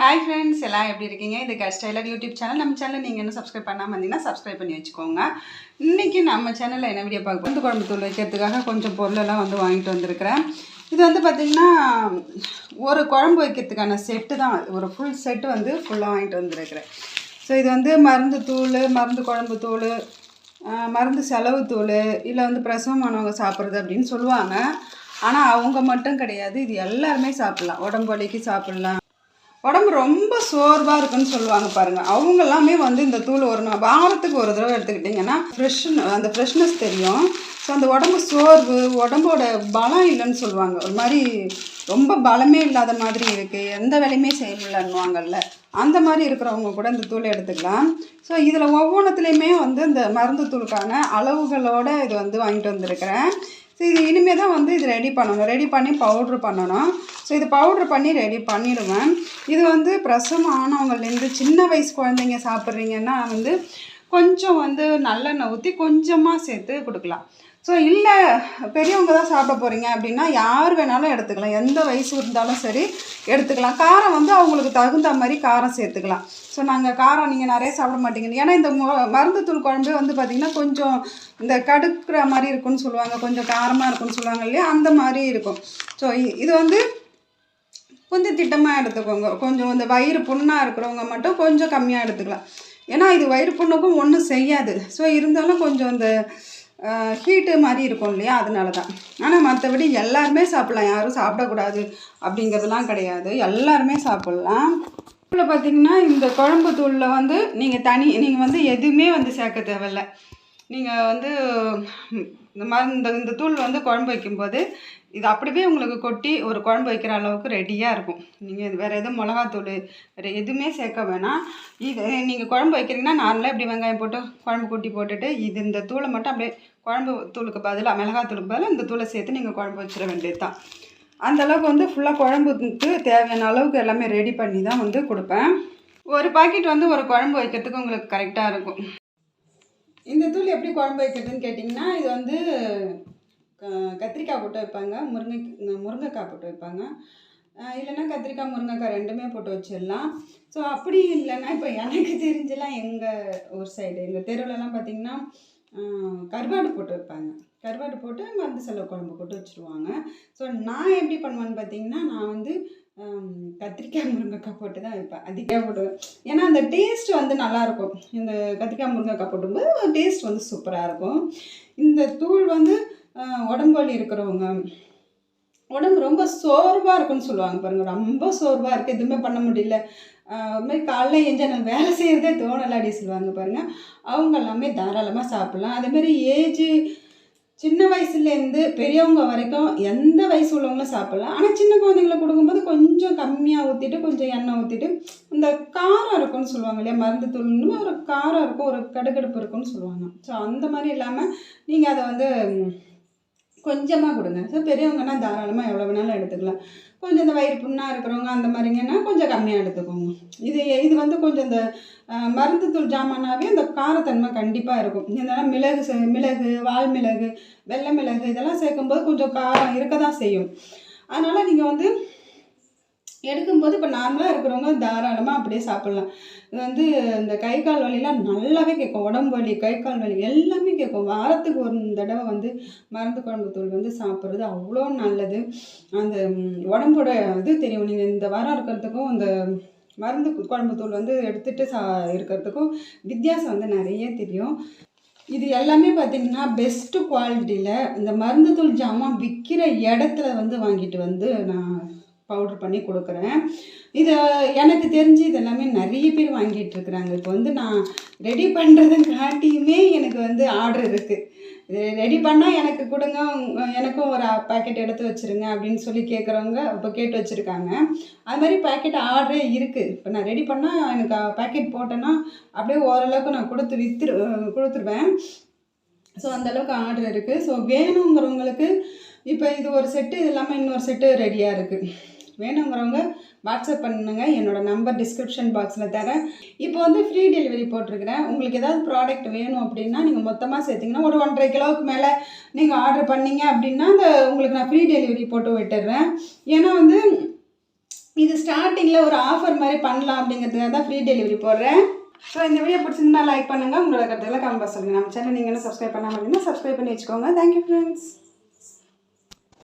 Hi friends எல்லாம் எப்படி இருக்கீங்க? இது கட் யூடியூப் சேனல் நம்ம சேனல் நீங்கள் என்ன சப்ஸ்கிரைப் பண்ணாமல் இருந்தீங்கன்னா சப்ஸ்கிரைப் பண்ணி வச்சுக்கோங்க. இன்றைக்கி நம்ம சேனலில் என்ன வீடியோ பார்க்க வந்து குழம்பு தூள் வைக்கிறதுக்காக கொஞ்சம் பொருளெல்லாம் வந்து வாங்கிட்டு வந்திருக்கிறேன். இது வந்து பார்த்திங்கன்னா ஒரு குழம்பு வைக்கிறதுக்கான செட்டு தான். ஒரு ஃபுல் செட்டு வந்து ஃபுல்லாக வாங்கிட்டு வந்திருக்கிறேன். ஸோ இது வந்து மருந்து தூள் மருந்து குழம்பு தூள் மருந்து செலவு தூள் இல்லை வந்து பிரசவமானவங்க சாப்பிட்றது அப்படின்னு சொல்லுவாங்க. ஆனால் அவங்க மட்டும் கிடையாது. இது எல்லாருமே சாப்பிட்லாம். உடம்பு வலிக்கு சாப்பிட்லாம். உடம்பு ரொம்ப சோர்வாக இருக்குன்னு சொல்லுவாங்க பாருங்கள் அவங்க எல்லாமே வந்து இந்த தூள் ஒரு நாள் வாரத்துக்கு ஒரு தடவை எடுத்துக்கிட்டிங்கன்னா ஃப்ரெஷ் அந்த ஃப்ரெஷ்னஸ் தெரியும். ஸோ அந்த உடம்பு சோர்வு உடம்போட பலம் இல்லைன்னு சொல்லுவாங்க. ஒரு மாதிரி ரொம்ப பலமே இல்லாத மாதிரி இருக்குது எந்த வேலையுமே செய்ய முடியலன்னுவாங்கல்ல. அந்த மாதிரி இருக்கிறவங்க கூட இந்த தூள் எடுத்துக்கலாம். ஸோ இதில் ஒவ்வொன்றத்துலேயுமே வந்து இந்த மருந்து தூளுக்கான அளவுகளோட இது வந்து வாங்கிட்டு வந்திருக்கிறேன். ஸோ இது இனிமேல் தான் வந்து இது ரெடி பண்ணணும். ரெடி பண்ணி பவுட்ரு பண்ணணும். ஸோ இது பவுட்ரு பண்ணி ரெடி பண்ணிடுவேன். இது வந்து பிரசவம் ஆனவங்கலேருந்து சின்ன வயசு குழந்தைங்க சாப்பிட்றீங்கன்னா வந்து கொஞ்சம் வந்து நல்லெண்ணெய் ஊற்றி கொஞ்சமாக சேர்த்து கொடுக்கலாம். ஸோ இல்லை பெரியவங்க தான் சாப்பிட போகிறீங்க அப்படின்னா யார் வேணாலும் எடுத்துக்கலாம். எந்த வயசு இருந்தாலும் சரி எடுத்துக்கலாம். காரம் வந்து அவங்களுக்கு தகுந்த மாதிரி காரம் சேர்த்துக்கலாம். ஸோ நாங்கள் காரம் நீங்கள் நிறைய சாப்பிட மாட்டீங்க. ஏன்னா இந்த மு- மருந்து தூள் குழம்பு வந்து பார்த்திங்கன்னா கொஞ்சம் இந்த கடுக்கிற மாதிரி இருக்குன்னு சொல்லுவாங்க. கொஞ்சம் காரமாக இருக்குன்னு சொல்லுவாங்க இல்லையா? அந்த மாதிரி இருக்கும். ஸோ இது வந்து கொஞ்சம் திட்டமாக எடுத்துக்கோங்க. கொஞ்சம் இந்த வயிறு புண்ணாக இருக்கிறவங்க மட்டும் கொஞ்சம் கம்மியாக எடுத்துக்கலாம். ஏன்னா இது வயிறு புண்ணுக்கும் ஒன்றும் செய்யாது. ஸோ இருந்தாலும் கொஞ்சம் இந்த ஹீட்டு மாதிரி இருக்கும் இல்லையா? அதனால தான் ஆனால் மற்றபடி எல்லாருமே சாப்பிட்லாம். யாரும் சாப்பிடக்கூடாது அப்படிங்கிறதுலாம் கிடையாது. எல்லாருமே சாப்பிட்லாம். இதில் பார்த்தீங்கன்னா இந்த குழம்பு தூளில் வந்து நீங்கள் தனி நீங்கள் வந்து எதுவுமே வந்து சேர்க்க தேவையில்ல. நீங்கள் வந்து இந்த மாதிரி இந்த இந்த தூள் வந்து குழம்பு வைக்கும்போது இது அப்படியே உங்களுக்கு கொட்டி ஒரு குழம்பு வைக்கிற அளவுக்கு ரெடியாக இருக்கும். நீங்கள் வேறு எதுவும் மிளகாத்தூள் வேறு எதுவுமே சேர்க்க வேணாம். இது நீங்கள் குழம்பு வைக்கிறீங்கன்னா நார்மலாக இப்படி வெங்காயம் போட்டு குழம்பு கொட்டி போட்டுட்டு இது இந்த தூளை மட்டும் அப்படியே குழம்பு தூளுக்கு பதிலாக மிளகாத்தூளுக்கு பதிலாக இந்த தூளை சேர்த்து நீங்கள் குழம்பு வச்சிட வேண்டியது தான் அந்த அளவுக்கு வந்து ஃபுல்லாக குழம்புக்கு தேவையான அளவுக்கு எல்லாமே ரெடி பண்ணி தான் வந்து கொடுப்பேன். ஒரு பாக்கெட் வந்து ஒரு குழம்பு வைக்கிறதுக்கு உங்களுக்கு கரெக்டாக இருக்கும். இந்த தூள் எப்படி குழம்பு வைக்கிறதுன்னு கேட்டிங்கன்னா இது வந்து க- கத்திரிக்காய் போட்டு வைப்பாங்க. முருங்கை முருங்கைக்காய் போட்டு வைப்பாங்க. இல்லைன்னா கத்திரிக்காய் முருங்கைக்காய் ரெண்டுமே போட்டு வச்சிடலாம். ஸோ அப்படி இல்லைன்னா இப்போ எனக்கு தெரிஞ்செல்லாம் எங்கள் ஊர் சைடு எங்கள் தெருவுலலாம் பார்த்திங்கன்னா கருவாடு போட்டு வைப்பாங்க. கருவாடு போட்டு மருந்து செலவு குழம்பு போட்டு வச்சுருவாங்க. ஸோ நான் எப்படி பண்ணுவேன்னு பார்த்தீங்கன்னா நான் வந்து கத்திரிக்காய் முருங்கைக்காய் போட்டு தான் வைப்பேன். அதிகமாக போடுவேன் ஏன்னா அந்த டேஸ்ட் வந்து நல்லாயிருக்கும். இந்த கத்திரிக்காய் முருங்கைக்காய் போட்டும்போது டேஸ்ட் வந்து சூப்பராக இருக்கும். இந்த தூள் வந்து உடம்பு வலி இருக்கிறவங்க உடம்பு ரொம்ப சோர்வாக இருக்குன்னு சொல்லுவாங்க பாருங்கள் ரொம்ப சோர்வாக இருக்குது எதுவுமே பண்ண முடியல. மாதிரி காலைல எஞ்சா நம்ம வேலை செய்கிறதே தோணலாடி அப்படி சொல்லுவாங்க பாருங்கள் அவங்க எல்லாமே தாராளமாக சாப்பிட்லாம். அதேமாரி ஏஜ் சின்ன வயசுலேருந்து பெரியவங்க வரைக்கும் எந்த வயசு உள்ளவங்களும் சாப்பிட்லாம். ஆனால் சின்ன குழந்தைங்கள கொடுக்கும்போது கொஞ்சம் கம்மியாக ஊற்றிட்டு கொஞ்சம் எண்ணெய் ஊற்றிட்டு இந்த காரம் இருக்கும்னு சொல்லுவாங்க இல்லையா? மருந்து தூள்னு ஒரு காரம் இருக்கும் ஒரு கடுகடுப்பு இருக்கும்னு சொல்லுவாங்க. ஸோ அந்த மாதிரி இல்லாமல் நீங்கள் அதை வந்து கொஞ்சமாக கொடுங்க. ஸோ பெரியவங்கன்னா தாராளமாக எவ்வளோ வேணாலும் எடுத்துக்கலாம். கொஞ்சம் இந்த வயிறு புண்ணாக இருக்கிறவங்க அந்த மாதிரிங்கன்னா கொஞ்சம் கம்மியாக எடுத்துக்கோங்க. இது இது வந்து கொஞ்சம் இந்த மருந்து தூள் ஜாமானாவே அந்த காரத்தன்மை கண்டிப்பாக இருக்கும். இதெல்லாம் மிளகு மிளகு வால் மிளகு வெள்ளை மிளகு இதெல்லாம் சேர்க்கும்போது கொஞ்சம் காரம் இருக்க தான் செய்யும். அதனால் நீங்கள் வந்து எடுக்கும்போது இப்போ நார்மலாக இருக்கிறவங்க தாராளமாக அப்படியே சாப்பிட்லாம். இது வந்து இந்த கை கால் வலிலாம் நல்லாவே கேட்கும். உடம்பு வலி கை கால் வலி எல்லாமே கேட்கும். வாரத்துக்கு ஒரு தடவை வந்து மருந்து குழம்பு தூள் வந்து சாப்பிட்றது அவ்வளோ நல்லது. அந்த உடம்போட இது தெரியும். நீங்கள் இந்த வாரம் இருக்கிறதுக்கும் இந்த மருந்து குழம்பு தூள் வந்து எடுத்துகிட்டு சா இருக்கிறதுக்கும் வித்தியாசம் வந்து நிறைய தெரியும். இது எல்லாமே பார்த்திங்கன்னா பெஸ்ட்டு குவாலிட்டியில் இந்த மருந்து தூள் ஜாமான் விற்கிற இடத்துல வந்து வாங்கிட்டு வந்து நான் பவுடர் பண்ணி கொடுக்குறேன். இது எனக்கு தெரிஞ்சு இதெல்லாமே நிறைய பேர் வாங்கிட்டு இருக்கிறாங்க. இப்போ வந்து நான் ரெடி பண்ணுறதுங்காட்டியுமே எனக்கு வந்து ஆர்டர் இருக்குது இது ரெடி பண்ணால் எனக்கு கொடுங்க எனக்கும் ஒரு பாக்கெட் எடுத்து வச்சிருங்க அப்படின்னு சொல்லி கேட்குறவங்க இப்போ கேட்டு வச்சுருக்காங்க. அது மாதிரி பாக்கெட் ஆர்டரே இருக்குது இப்போ நான் ரெடி பண்ணால் எனக்கு பாக்கெட் போட்டேன்னா அப்படியே ஓரளவுக்கு நான் கொடுத்து வித்துரு கொடுத்துருவேன். ஸோ அந்தளவுக்கு ஆர்டர் இருக்குது ஸோ வேணுங்கிறவங்களுக்கு இப்போ இது ஒரு செட்டு இது இல்லாமல் இன்னொரு செட்டு ரெடியாக இருக்குது வேணுங்கிறவங்க வாட்ஸ்அப் பண்ணுங்கள் என்னோட நம்பர் டிஸ்கிரிப்ஷன் பாக்ஸில் தரேன். இப்போ வந்து ஃப்ரீ டெலிவரி போட்டிருக்கிறேன். உங்களுக்கு ஏதாவது ப்ராடக்ட் வேணும் அப்படின்னா நீங்கள் மொத்தமாக சேர்த்திங்கன்னா ஒரு ஒன்றரை கிலோவுக்கு மேலே நீங்கள் ஆர்டர் பண்ணீங்க அப்படின்னா அந்த உங்களுக்கு நான் ஃப்ரீ டெலிவரி போட்டு விட்டுடுறேன். ஏன்னா வந்து இது ஸ்டார்டிங்கில் ஒரு ஆஃபர் மாதிரி பண்ணலாம் அப்படிங்கிறதுக்காக தான் ஃப்ரீ டெலிவரி போடுறேன். ஸோ இந்த வீடியோ பிடிச்சிருந்தா லைக் பண்ணுங்கள் உங்களோட கருத்துக்களை கமெண்ட் பாக்ஸ் சொல்லுங்கள் நம்ம சேனல் நீங்கள் என்ன சப்ஸ்கிரைப் பண்ணாமல் அப்படின்னா சப்ஸ்கிரைப் பண்ணி வச்சுக்கோங்க. Thank you friends